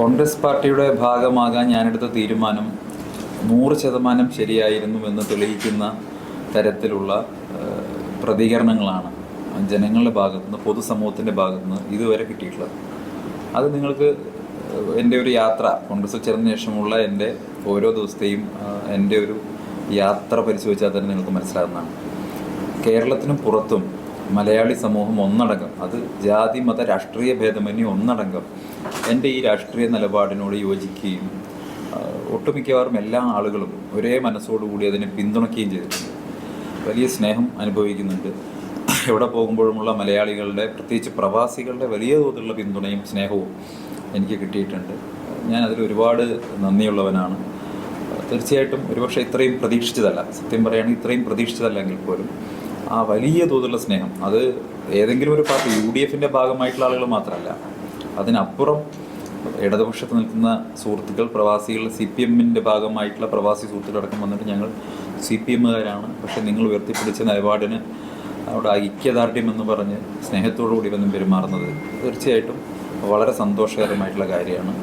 കോൺഗ്രസ് പാർട്ടിയുടെ ഭാഗമാകാൻ ഞാനെടുത്ത തീരുമാനം നൂറ് ശതമാനം ശരിയായിരുന്നുവെന്ന് തെളിയിക്കുന്ന തരത്തിലുള്ള പ്രതികരണങ്ങളാണ് ജനങ്ങളുടെ ഭാഗത്തുനിന്ന് പൊതുസമൂഹത്തിന്റെ ഭാഗത്തുനിന്ന് ഇതുവരെ കിട്ടിയിട്ടുള്ളത്. അത് നിങ്ങൾക്ക് എന്റെ ഒരു യാത്ര കോൺഗ്രസ് ചേർന്ന ശേഷമുള്ള എന്റെ ഓരോ ദിവസത്തെയും എന്റെ ഒരു യാത്ര പരിശോധിച്ചാൽ തന്നെ നിങ്ങൾക്ക് മനസ്സിലാകുന്നതാണ്. കേരളത്തിനും പുറത്തും മലയാളി സമൂഹം ഒന്നടങ്കം അത് ജാതി മത രാഷ്ട്രീയ ഭേദമന്യേ ഒന്നടങ്കം എന്റെ ഈ രാഷ്ട്രീയ നിലപാടിനോട് യോജിക്കുകയും ഒട്ടുമിക്കവാറും എല്ലാ ആളുകളും ഒരേ മനസ്സോടുകൂടി അതിനെ പിന്തുണയ്ക്കുകയും ചെയ്തിട്ടുണ്ട്. വലിയ സ്നേഹം അനുഭവിക്കുന്നുണ്ട്. എവിടെ പോകുമ്പോഴുമുള്ള മലയാളികളുടെ പ്രത്യേകിച്ച് പ്രവാസികളുടെ വലിയ തോതിലുള്ള പിന്തുണയും സ്നേഹവും എനിക്ക് കിട്ടിയിട്ടുണ്ട്. ഞാൻ അതിൽ ഒരുപാട് നന്ദിയുള്ളവനാണ്. തീർച്ചയായിട്ടും ഒരുപക്ഷെ ഇത്രയും പ്രതീക്ഷിച്ചതല്ല സത്യം പറയുകയാണെങ്കിൽ ഇത്രയും പ്രതീക്ഷിച്ചതല്ലെങ്കിൽ പോലും ആ വലിയ തോതിലുള്ള സ്നേഹം. അത് ഏതെങ്കിലും ഒരു പാർട്ടി യു ഡി എഫിന്റെ ഭാഗമായിട്ടുള്ള ആളുകൾ മാത്രമല്ല അതിനപ്പുറം ഇടതുപക്ഷത്ത് നിൽക്കുന്ന സുഹൃത്തുക്കൾ പ്രവാസികൾ സി പി എമ്മിന്റെ ഭാഗമായിട്ടുള്ള പ്രവാസി സുഹൃത്തുക്കളടക്കം വന്നിട്ട് ഞങ്ങൾ സി പി എമ്മുകാരാണ്. പക്ഷേ നിങ്ങൾ ഉയർത്തിപ്പിടിച്ച നിലപാടിന് അവിടെ ഐക്യദാർഢ്യം എന്ന് പറഞ്ഞ് സ്നേഹത്തോടു കൂടി വന്നും പെരുമാറുന്നത് തീർച്ചയായിട്ടും വളരെ സന്തോഷകരമായിട്ടുള്ള കാര്യമാണ്.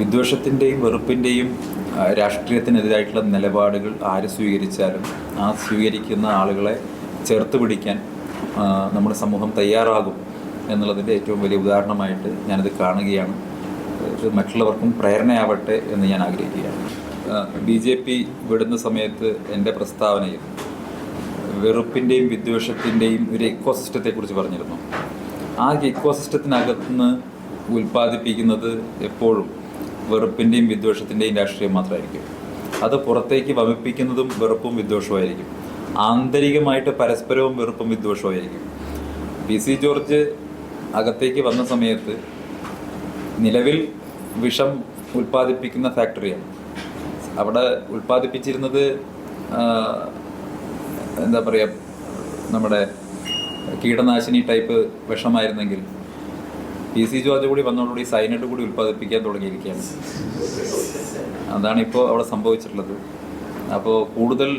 വിദ്വേഷത്തിന്റെയും വെറുപ്പിന്റെയും രാഷ്ട്രീയത്തിനെതിരായിട്ടുള്ള നിലപാടുകൾ ആര് സ്വീകരിച്ചാലും ആ സ്വീകരിക്കുന്ന ആളുകളെ ചേർത്ത് പിടിക്കാൻ നമ്മുടെ സമൂഹം തയ്യാറാകും. എന്നുള്ളതിന്റെ ഏറ്റവും വലിയ ഉദാഹരണമായിട്ട് ഞാനത് കാണുകയാണ്. ഇത് മറ്റുള്ളവർക്കും പ്രേരണയാവട്ടെ എന്ന് ഞാൻ ആഗ്രഹിക്കുകയാണ്. ബി ജെ പി വിടുന്ന സമയത്ത് എന്റെ പ്രസ്താവനയിൽ വെറുപ്പിന്റെയും വിദ്വേഷത്തിന്റെയും ഒരു എക്കോസിസ്റ്റത്തെക്കുറിച്ച് പറഞ്ഞിരുന്നു. ആ എക്കോസിസ്റ്റത്തിനകത്തുനിന്ന് ഉൽപ്പാദിപ്പിക്കുന്നത് എപ്പോഴും വെറുപ്പിന്റെയും വിദ്വേഷത്തിന്റെയും രാഷ്ട്രീയം മാത്രമായിരിക്കും. അത് പുറത്തേക്ക് വമിപ്പിക്കുന്നതും വെറുപ്പും വിദ്വേഷവുമായിരിക്കും ആന്തരികമായിട്ട് പരസ്പരവും വെറുപ്പും വിദ്വേഷവുമായിരിക്കും പി സി ജോർജ് അകത്തേക്ക് വന്ന സമയത്ത് നിലവിൽ വിഷം ഉൽപ്പാദിപ്പിക്കുന്ന ഫാക്ടറിയാണ്. അവിടെ ഉൽപ്പാദിപ്പിച്ചിരുന്നത് എന്താ പറയുക നമ്മുടെ കീടനാശിനി ടൈപ്പ് വിഷമായിരുന്നെങ്കിൽ പി സി ജോർജ് കൂടി വന്നതോടുകൂടി സൈനഡ് കൂടി ഉൽപ്പാദിപ്പിക്കാൻ തുടങ്ങിയിരിക്കുകയാണ്. അതാണ് ഇപ്പോൾ അവിടെ സംഭവിച്ചിട്ടുള്ളത്. അപ്പോൾ കൂടുതൽ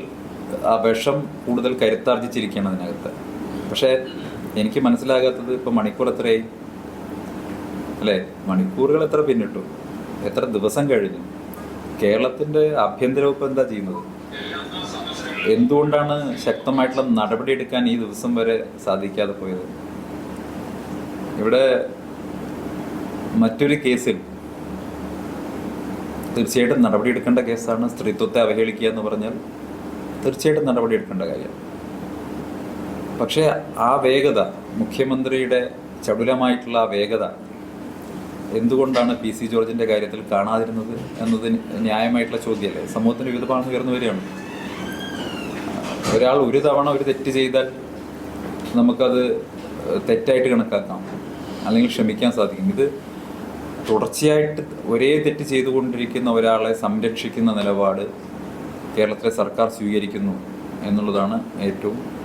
ആ വിഷം കൂടുതൽ കരുത്താർജിച്ചിരിക്കുകയാണ് അതിനകത്ത്. പക്ഷേ എനിക്ക് മനസ്സിലാകാത്തത് ഇപ്പോൾ മണിക്കൂർ എത്രയായി? അല്ലേ? മണിക്കൂറുകൾ എത്ര പിന്നിട്ടു? എത്ര ദിവസം കഴിഞ്ഞു? കേരളത്തിന്റെ ആഭ്യന്തര വകുപ്പ് എന്താ ചെയ്യുന്നത്? എന്തുകൊണ്ടാണ് ശക്തമായിട്ടുള്ള നടപടി എടുക്കാൻ ഈ ദിവസം വരെ സാധിക്കാതെ പോയത്? ഇവിടെ മറ്റൊരു കേസിൽ തീർച്ചയായിട്ടും നടപടിയെടുക്കേണ്ട കേസാണ് സ്ത്രീത്വത്തെ അവഹേളിക്കുക എന്ന് പറഞ്ഞാൽ തീർച്ചയായിട്ടും നടപടിയെടുക്കേണ്ട കാര്യം. പക്ഷേ ആ വേഗത മുഖ്യമന്ത്രിയുടെ ചടുലമായിട്ടുള്ള ആ വേഗത എന്തുകൊണ്ടാണ് പി സി ജോർജിന്റെ കാര്യത്തിൽ കാണാതിരുന്നത് എന്നതിന് ന്യായമായിട്ടുള്ള ചോദ്യമല്ലേ? സമൂഹത്തിന് വിവിധ ഭാഗങ്ങൾ ഉയർന്നു വരികയാണ്. ഒരാൾ ഒരു തവണ ഒരു തെറ്റ് ചെയ്താൽ നമുക്കത് തെറ്റായിട്ട് കണക്കാക്കാം. അല്ലെങ്കിൽ ക്ഷമിക്കാൻ സാധിക്കും. ഇത് തുടർച്ചയായിട്ട് ഒരേ തെറ്റ് ചെയ്തുകൊണ്ടിരിക്കുന്ന ഒരാളെ സംരക്ഷിക്കുന്ന നിലപാട് കേരളത്തിലെ സർക്കാർ സ്വീകരിക്കുന്നു എന്നുള്ളതാണ് ഏറ്റവും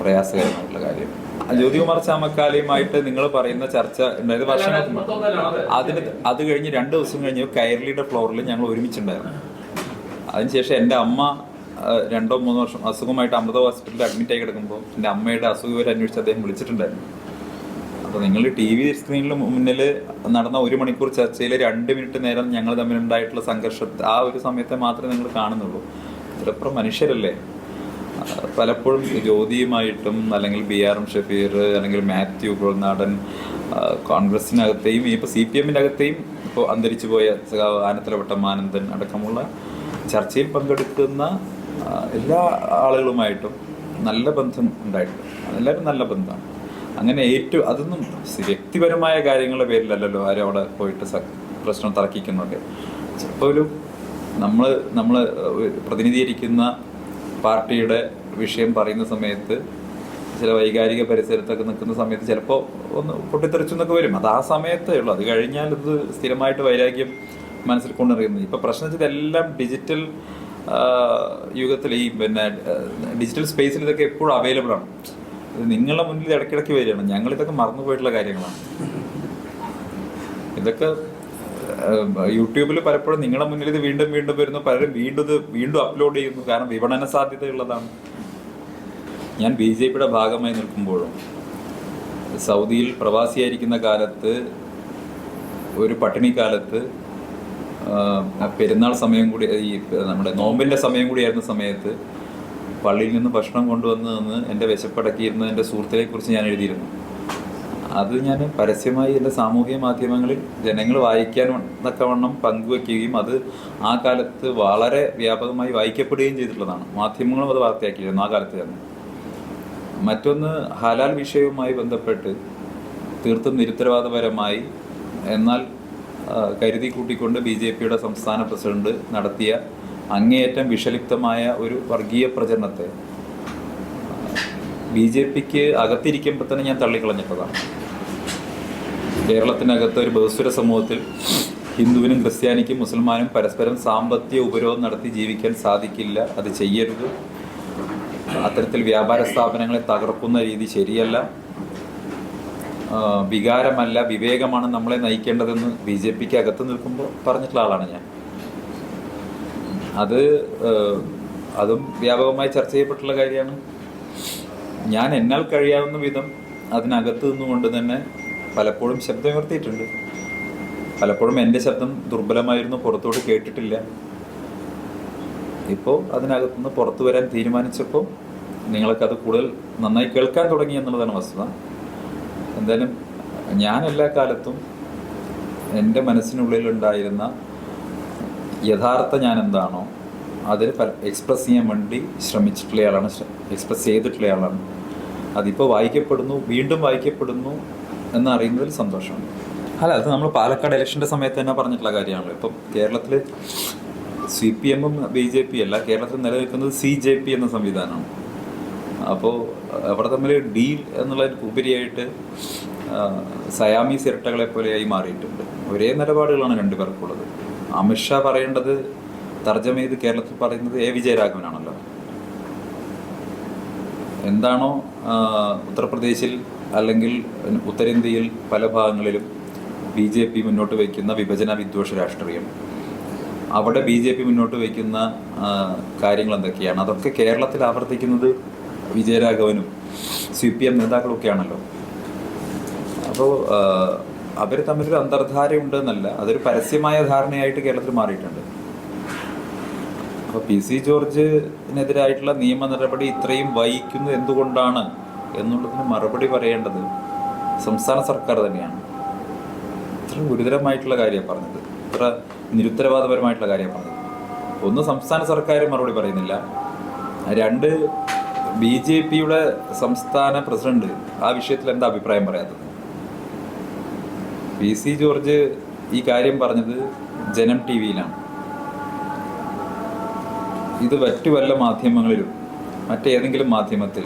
പ്രയാസകരമായിട്ടുള്ള കാര്യം. ജ്യോതികുമാർ ചാമക്കാലയുമായിട്ട് നിങ്ങൾ പറയുന്ന ചർച്ച ഉണ്ടായത് വർഷങ്ങൾക്ക് അതിന് അത് കഴിഞ്ഞ് രണ്ട് ദിവസം കഴിഞ്ഞ് കൈരളിയുടെ ഫ്ലോറിൽ ഞങ്ങൾ ഒരുമിച്ചുണ്ടായിരുന്നു. അതിനുശേഷം എന്റെ അമ്മ രണ്ടോ മൂന്നോ വർഷം അസുഖമായിട്ട് അമൃത ഹോസ്പിറ്റലിൽ അഡ്മിറ്റ് ആയി കിടക്കുമ്പോൾ എന്റെ അമ്മയുടെ അസുഖം വരെ അന്വേഷിച്ച് അദ്ദേഹം വിളിച്ചിട്ടുണ്ടായിരുന്നു. അപ്പോൾ നിങ്ങൾ ടി വി സ്ക്രീനിൽ മുന്നിൽ നടന്ന ഒരു മണിക്കൂർ ചർച്ചയിൽ രണ്ട് മിനിറ്റ് നേരം ഞങ്ങൾ തമ്മിലുണ്ടായിട്ടുള്ള സംഘർഷം ആ ഒരു സമയത്തെ മാത്രമേ നിങ്ങൾ കാണുന്നുള്ളൂ. ചിലപ്പോൾ മനുഷ്യരല്ലേ? പലപ്പോഴും ജ്യോതിയുമായിട്ടും അല്ലെങ്കിൽ ബി ആർ എം ഷഫീർ അല്ലെങ്കിൽ മാത്യു നാടൻ കോൺഗ്രസിനകത്തെയും ഇപ്പോൾ സി പി എമ്മിന്റെ അകത്തെയും ഇപ്പോൾ അന്തരിച്ചു പോയ ആനത്തലവട്ടം ആനന്ദൻ അടക്കമുള്ള ചർച്ചയിൽ പങ്കെടുക്കുന്ന എല്ലാ ആളുകളുമായിട്ടും നല്ല ബന്ധം ഉണ്ടായിട്ടുണ്ട്. എല്ലാവരും നല്ല ബന്ധമാണ്. അങ്ങനെ ഏറ്റവും അതൊന്നും വ്യക്തിപരമായ കാര്യങ്ങളുടെ പേരിലല്ലല്ലോ ആരും അവിടെ പോയിട്ട് പ്രശ്നം തർക്കിക്കുന്നൊക്കെ ചിലപ്പോൾ ഒരു നമ്മൾ നമ്മൾ പ്രതിനിധീകരിക്കുന്ന പാർട്ടിയുടെ വിഷയം പറയുന്ന സമയത്ത് ചില വൈകാരിക പരിസരത്തൊക്കെ നിൽക്കുന്ന സമയത്ത് ചിലപ്പോൾ ഒന്ന് പൊട്ടിത്തെറിച്ചു എന്നൊക്കെ വരും. അത് ആ സമയത്തേ ഉള്ളൂ. അത് കഴിഞ്ഞാൽ ഇത് സ്ഥിരമായിട്ട് വൈരാഗ്യം മനസ്സിൽ കൊണ്ടിറങ്ങുന്നത് ഇപ്പം പ്രശ്നം വെച്ചാൽ ഇതെല്ലാം ഡിജിറ്റൽ യുഗത്തിൽ ഈ പിന്നെ ഡിജിറ്റൽ സ്പേസിൽ ഇതൊക്കെ എപ്പോഴും അവൈലബിൾ ആണ്. നിങ്ങളുടെ മുന്നിൽ ഇടയ്ക്കിടയ്ക്ക് വരികയാണ്. ഞങ്ങളിതൊക്കെ മറന്നു പോയിട്ടുള്ള കാര്യങ്ങളാണ്. ഇതൊക്കെ യൂട്യൂബിൽ പലപ്പോഴും നിങ്ങളുടെ മുന്നിൽ ഇത് വീണ്ടും വീണ്ടും വരുന്നു. പലരും വീണ്ടും ഇത് വീണ്ടും അപ്ലോഡ് ചെയ്യുന്നു. കാരണം വിപണന സാധ്യതയുള്ളതാണ്. ഞാൻ ബി ജെ പിയുടെ ഭാഗമായി നിൽക്കുമ്പോഴും സൗദിയിൽ പ്രവാസിയായിരിക്കുന്ന കാലത്ത് ഒരു പട്ടിണിക്കാലത്ത് പെരുന്നാൾ സമയം കൂടി ഈ നമ്മുടെ നോമ്പിന്റെ സമയം കൂടിയായിരുന്ന സമയത്ത് പള്ളിയിൽ നിന്ന് ഭക്ഷണം കൊണ്ടുവന്ന് നിന്ന് എന്റെ വിശപ്പടക്കിയിരുന്ന എന്റെ സുഹൃത്തിനെ കുറിച്ച് ഞാൻ എഴുതിയിരുന്നു. അത് ഞാൻ പരസ്യമായി എന്റെ സാമൂഹിക മാധ്യമങ്ങളിൽ ജനങ്ങൾ വായിക്കാൻ തക്കവണ്ണം പങ്കുവെക്കുകയും അത് ആ കാലത്ത് വളരെ വ്യാപകമായി വായിക്കപ്പെടുകയും ചെയ്തിട്ടുള്ളതാണ്. മാധ്യമങ്ങളും അത് വാർത്തയാക്കിയിരുന്നു ആ കാലത്ത് തന്നെ. മറ്റൊന്ന് ഹലാൽ വിഷയവുമായി ബന്ധപ്പെട്ട് തീർത്തും നിരുത്തരവാദപരമായി എന്നാൽ കരുതി കൂട്ടിക്കൊണ്ട് ബി ജെ പിയുടെ സംസ്ഥാന പ്രസിഡന്റ് നടത്തിയ അങ്ങേയറ്റം വിഷലിപ്തമായ ഒരു വർഗീയ പ്രചരണത്തെ ബി ജെ പിക്ക് അകത്തിരിക്കുമ്പോൾ തന്നെ ഞാൻ തള്ളിക്കളഞ്ഞിട്ടതാണ്. കേരളത്തിനകത്ത് ഒരു ബഹുസ്വര സമൂഹത്തിൽ ഹിന്ദുവിനും ക്രിസ്ത്യാനിക്കും മുസൽമാനും പരസ്പരം സാമ്പത്തിക ഉപരോധം നടത്തി ജീവിക്കാൻ സാധിക്കില്ല. അത് ചെയ്യരുത്. അത്തരത്തിൽ വ്യാപാര സ്ഥാപനങ്ങളെ തകർക്കുന്ന രീതി ശരിയല്ല. വികാരമല്ല വിവേകമാണ് നമ്മളെ നയിക്കേണ്ടതെന്ന് ബി ജെ പിക്ക് അകത്ത് നിൽക്കുമ്പോൾ പറഞ്ഞിട്ടുള്ള ആളാണ് ഞാൻ. അത് അതും വ്യാപകമായി ചർച്ച ചെയ്യപ്പെട്ടുള്ള കാര്യമാണ്. ഞാൻ എന്നാൽ കഴിയാവുന്ന വിധം അതിനകത്ത് നിന്നുകൊണ്ട് തന്നെ പലപ്പോഴും ശബ്ദമുയർത്തിയിട്ടുണ്ട് പലപ്പോഴും എന്റെ ശബ്ദം ദുർബലമായിരുന്നു പുറത്തോട്ട് കേട്ടിട്ടില്ല. ഇപ്പോൾ അതിനകത്തുനിന്ന് പുറത്തു വരാൻ തീരുമാനിച്ചപ്പോൾ നിങ്ങൾക്ക് അത് കൂടുതൽ നന്നായി കേൾക്കാൻ തുടങ്ങി എന്നുള്ളതാണ് വസ്തുത. എന്തായാലും ഞാൻ എല്ലാ കാലത്തും എന്റെ മനസ്സിനുള്ളിലുണ്ടായിരുന്ന യഥാർത്ഥ ഞാൻ എന്താണോ അതിൽ എക്സ്പ്രസ് ചെയ്യാൻ വേണ്ടി ശ്രമിച്ചിട്ടുള്ള ആളാണ് എക്സ്പ്രസ് ചെയ്തിട്ടുള്ള ആളാണ് അതിപ്പോൾ വായിക്കപ്പെടുന്നു വീണ്ടും വായിക്കപ്പെടുന്നു എന്നറിയുന്നതിൽ സന്തോഷമാണ്. അല്ല അത് നമ്മൾ പാലക്കാട് ഇലക്ഷന്റെ സമയത്ത് തന്നെ പറഞ്ഞിട്ടുള്ള കാര്യമാണല്ലോ ഇപ്പം കേരളത്തിൽ സി പി എമ്മും ബി ജെ പി അല്ല കേരളത്തിൽ നിലനിൽക്കുന്നത് സി ജെ പി എന്ന സംവിധാനമാണ്. അപ്പോൾ അവിടെ തമ്മിൽ ഡീൽ എന്നുള്ളതിന് ഉപരിയായിട്ട് സയാമി സയാമീസ് ഇരട്ടകളെ പോലെയായി മാറിയിട്ടുണ്ട്. ഒരേ നിലപാടുകളാണ് രണ്ടുപേർക്കുള്ളത് അമിത്ഷാ പറയേണ്ടത് തർജമ ചെയ്ത് കേരളത്തിൽ പറയുന്നത് എ വിജയരാഘവനാണല്ലോ. എന്താണോ ഉത്തർപ്രദേശിൽ അല്ലെങ്കിൽ ഉത്തരേന്ത്യയിൽ പല ഭാഗങ്ങളിലും ബി ജെ പി മുന്നോട്ട് വയ്ക്കുന്ന വിഭജന വിദ്വേഷ രാഷ്ട്രീയം. അവിടെ ബി ജെ പി മുന്നോട്ട് വയ്ക്കുന്ന കാര്യങ്ങൾ എന്തൊക്കെയാണ്? അതൊക്കെ കേരളത്തിൽ ആവർത്തിക്കുന്നത് വിജയരാഘവനും സി പി എം നേതാക്കളൊക്കെയാണല്ലോ. അപ്പോൾ അവർ തമ്മിലൊരു എന്നല്ല അതൊരു പരസ്യമായ ധാരണയായിട്ട് കേരളത്തിൽ മാറിയിട്ടുണ്ട്. അപ്പോൾ പി സി ജോർജിനെതിരായിട്ടുള്ള നിയമ നടപടി ഇത്രയും വൈകുന്നത് എന്തുകൊണ്ടാണ് എന്നുള്ളതിന് മറുപടി പറയേണ്ടത് സംസ്ഥാന സർക്കാർ തന്നെയാണ്. ഇത്ര ഗുരുതരമായിട്ടുള്ള കാര്യമാണ് പറഞ്ഞത്. ഇത്ര നിരുത്തരവാദപരമായിട്ടുള്ള കാര്യമാണ് പറഞ്ഞത്. ഒന്ന് സംസ്ഥാന സർക്കാർ മറുപടി പറയുന്നില്ല. രണ്ട് ബി ജെ പിയുടെ സംസ്ഥാന പ്രസിഡന്റ് ആ വിഷയത്തിൽ എന്താ അഭിപ്രായം പറയാത്തത്? പി സി ജോർജ് ഈ കാര്യം പറഞ്ഞത് ജനം ടി വിയിലാണ്. ഇത് മറ്റു വല്ല മാധ്യമങ്ങളിലും മറ്റേതെങ്കിലും മാധ്യമത്തിൽ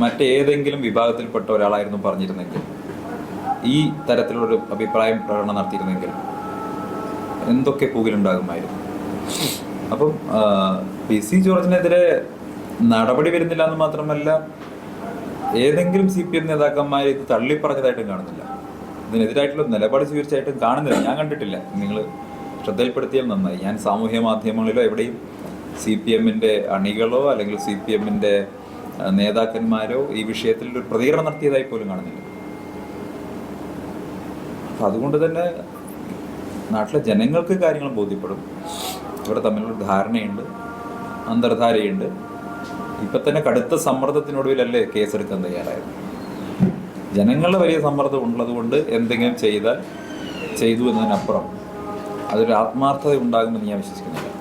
മറ്റേതെങ്കിലും വിഭാഗത്തിൽപ്പെട്ട ഒരാളായിരുന്നു പറഞ്ഞിരുന്നെങ്കിൽ ഈ തരത്തിലൊരു അഭിപ്രായം പ്രകടനം നടത്തിയിരുന്നെങ്കിൽ എന്തൊക്കെ കൂകിലുണ്ടാകുമായിരുന്നു? അപ്പം പി സി ജോർജിനെതിരെ നടപടി വരുന്നില്ല എന്ന് മാത്രമല്ല ഏതെങ്കിലും സി പി എം നേതാക്കന്മാർ ഇത് തള്ളിപ്പറഞ്ഞതായിട്ടും കാണുന്നില്ല. ഇതിനെതിരായിട്ടുള്ള നിലപാട് സ്വീകരിച്ചായിട്ടും കാണുന്നില്ല. ഞാൻ കണ്ടിട്ടില്ല. നിങ്ങൾ ശ്രദ്ധയിൽപ്പെടുത്തിയാൽ നന്നായി. ഞാൻ സാമൂഹ്യ മാധ്യമങ്ങളിലോ എവിടെയും സി പി എമ്മിന്റെ അണികളോ അല്ലെങ്കിൽ സി പി എമ്മിന്റെ നേതാക്കന്മാരോ ഈ വിഷയത്തിൽ ഒരു പ്രതികരണം നടത്തിയതായി പോലും കാണുന്നില്ല. അപ്പം അതുകൊണ്ട് തന്നെ നാട്ടിലെ ജനങ്ങൾക്ക് കാര്യങ്ങൾ ബോധ്യപ്പെടും. ഇവർ തമ്മിലൊരു ധാരണയുണ്ട് അന്തർധാരയുണ്ട്. ഇപ്പം തന്നെ കടുത്ത സമ്മർദ്ദത്തിനൊടുവിലല്ലേ കേസെടുക്കാൻ തയ്യാറായത്? ജനങ്ങളുടെ വലിയ സമ്മർദ്ദം ഉള്ളത് കൊണ്ട് എന്തെങ്കിലും ചെയ്താൽ ചെയ്തു എന്നതിനപ്പുറം അതൊരു ആത്മാർത്ഥത ഉണ്ടാകുമെന്ന് ഞാൻ വിശ്വസിക്കുന്നില്ല.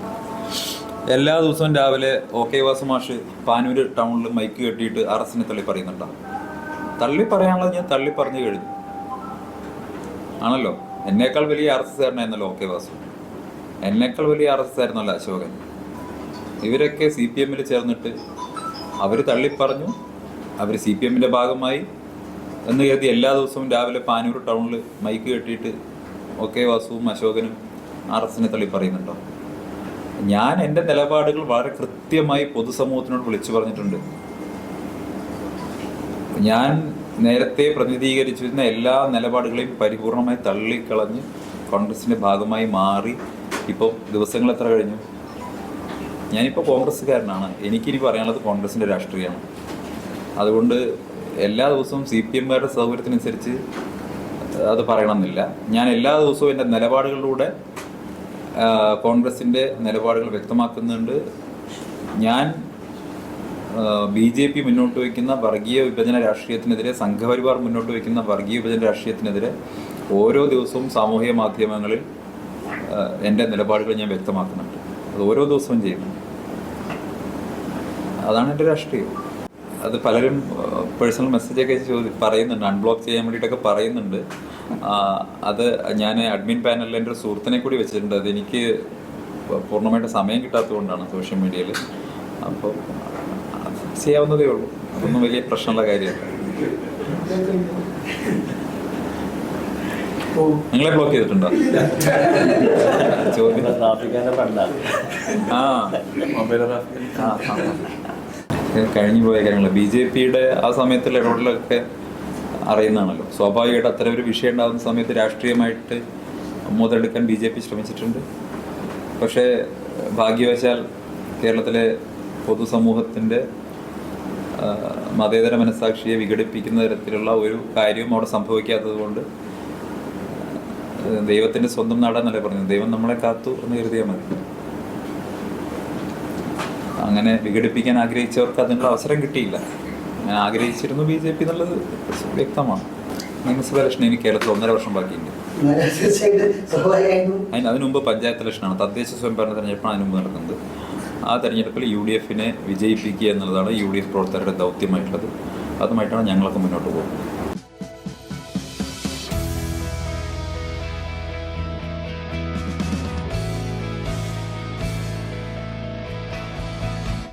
എല്ലാ ദിവസവും രാവിലെ ഒ കെ വാസു മാഷ് പാനൂര് ടൗണിൽ മൈക്ക് കെട്ടിയിട്ട് അറസ്റ്റിനെ തള്ളി പറയുന്നുണ്ടോ. തള്ളി പറയാനുള്ളത് ഞാൻ തള്ളി പറഞ്ഞു കഴിഞ്ഞു. ആണല്ലോ? എന്നേക്കാൾ വലിയ അറസ്റ്റ് എസ് കാരനായിരുന്നല്ലോ കെ വാസു. എന്നേക്കാൾ വലിയ അറസ്റ്റ് എസ് അശോകൻ. ഇവരൊക്കെ സി പി എമ്മിൽ ചേർന്നിട്ട് അവർ തള്ളിപ്പറഞ്ഞു അവർ സി പി എമ്മിന്റെ ഭാഗമായി എന്ന് കരുതി എല്ലാ ദിവസവും രാവിലെ പാനൂർ ടൗണിൽ മൈക്ക് കെട്ടിയിട്ട് ഒ കെ വാസുവും അശോകനും ആർ എസിനെ തള്ളി പറയുന്നുണ്ടോ? ഞാൻ എന്റെ നിലപാടുകൾ വളരെ കൃത്യമായി പൊതുസമൂഹത്തിനോട് വിളിച്ചു പറഞ്ഞിട്ടുണ്ട്. ഞാൻ നേരത്തെ പ്രതിനിധീകരിച്ചിരുന്ന എല്ലാ നിലപാടുകളെയും പരിപൂർണമായി തള്ളിക്കളഞ്ഞ് കോൺഗ്രസിന്റെ ഭാഗമായി മാറി. ഇപ്പോൾ ദിവസങ്ങൾ എത്ര കഴിഞ്ഞു? ഞാനിപ്പോൾ കോൺഗ്രസ്സുകാരനാണ്. എനിക്കിനി പറയാനുള്ളത് കോൺഗ്രസിന്റെ രാഷ്ട്രീയമാണ്. അതുകൊണ്ട് എല്ലാ ദിവസവും സി പി എമ്മുകാരുടെ സൗകര്യത്തിനനുസരിച്ച് അത് പറയണമെന്നില്ല. ഞാൻ എല്ലാ ദിവസവും എന്റെ നിലപാടുകളിലൂടെ കോൺഗ്രസിന്റെ നിലപാടുകൾ വ്യക്തമാക്കുന്നുണ്ട്. ഞാൻ ബി ജെ പി മുന്നോട്ട് വയ്ക്കുന്ന വർഗീയ വിഭജന രാഷ്ട്രീയത്തിനെതിരെ സംഘപരിവാർ മുന്നോട്ട് വയ്ക്കുന്ന വർഗീയ വിഭജന രാഷ്ട്രീയത്തിനെതിരെ ഓരോ ദിവസവും സാമൂഹിക മാധ്യമങ്ങളിൽ എന്റെ നിലപാടുകൾ ഞാൻ വ്യക്തമാക്കുന്നുണ്ട്. അത് ഓരോ ദിവസവും ചെയ്യുന്നു. അതാണ് എന്റെ രാഷ്ട്രീയം. അത് പലരും പേഴ്സണൽ മെസ്സേജൊക്കെ ചോദി പറയുന്നുണ്ട്. അൺബ്ലോക്ക് ചെയ്യാൻ വേണ്ടിയിട്ടൊക്കെ പറയുന്നുണ്ട്. അത് ഞാൻ അഡ്മിൻ പാനലിൽ എന്റെ ഒരു സുഹൃത്തിനെ കൂടി വെച്ചിട്ടുണ്ട്. അത് എനിക്ക് പൂർണമായിട്ട് സമയം കിട്ടാത്തതുകൊണ്ടാണ് സോഷ്യൽ മീഡിയയിൽ. അപ്പോൾ ചെയ്യാവുന്നതേ ഉള്ളൂ. അതൊന്നും വലിയ പ്രശ്നമുള്ള കാര്യമല്ല. നിങ്ങളെ ബ്ലോക്ക് ചെയ്തിട്ടുണ്ടോ? ആ. കഴിഞ്ഞു പോയ കാര്യങ്ങൾ ബി ജെ പിയുടെ ആ സമയത്തുള്ള ഇടപെടലൊക്കെ അറിയുന്നതാണല്ലോ. സ്വാഭാവികമായിട്ട് അത്തരം ഒരു വിഷയം ഉണ്ടാകുന്ന സമയത്ത് രാഷ്ട്രീയമായിട്ട് മുതലെടുക്കാൻ ബി ജെ പി ശ്രമിച്ചിട്ടുണ്ട്. പക്ഷേ ഭാഗ്യവശാൽ കേരളത്തിലെ പൊതുസമൂഹത്തിന്റെ മതേതര മനസ്സാക്ഷിയെ വിഘടിപ്പിക്കുന്ന തരത്തിലുള്ള ഒരു കാര്യവും അവിടെ സംഭവിക്കാത്തത് കൊണ്ട് ദൈവത്തിന്റെ സ്വന്തം നാടാന്നല്ലേ പറഞ്ഞത്? ദൈവം നമ്മളെ കാത്തു എന്ന് കരുതിയാൽ മതി. അങ്ങനെ വിഘടിപ്പിക്കാൻ ആഗ്രഹിച്ചവർക്ക് അതിനുള്ള അവസരം കിട്ടിയില്ല. ഞാൻ ആഗ്രഹിച്ചിരുന്നു ബി ജെ പി എന്നുള്ളത് വ്യക്തമാണ്. നിയമസഭ ഇലക്ഷൻ ഇനി കേരളത്തിൽ ഒന്നര വർഷം ബാക്കിയുണ്ട് അതിന് അതിനു മുമ്പ് പഞ്ചായത്ത് ഇലക്ഷനാണ്. തദ്ദേശ സ്വയംഭരണ തെരഞ്ഞെടുപ്പാണ് അതിന് മുമ്പ് നടക്കുന്നത് ആ തെരഞ്ഞെടുപ്പിൽ യു ഡി എഫിനെ വിജയിപ്പിക്കുക എന്നുള്ളതാണ് യു ഡി എഫ് പ്രവർത്തകരുടെ ദൗത്യമായിട്ടുള്ളത്. അതുമായിട്ടാണ് ഞങ്ങളൊക്കെ മുന്നോട്ട് പോകുന്നത്.